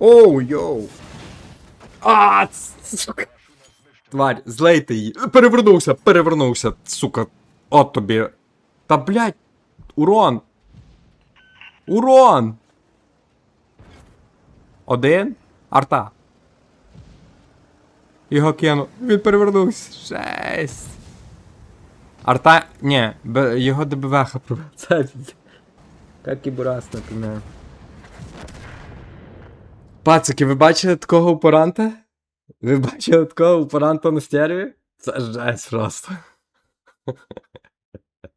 Оу, йоу. А, сука. Тварь, злейте її. Перевернувся, перевернувся, сука. От тобі. Та блядь. Урон. Урон. Один. Арта. Його кину. Він перевернувся. Жесть. Арта. Ні, його ДБВХ пробив. Це. Як і Бурас, наприклад. Пацики, ви бачили такого упоранта? Ви бачили такого упоранта на стерві? Це жесть просто.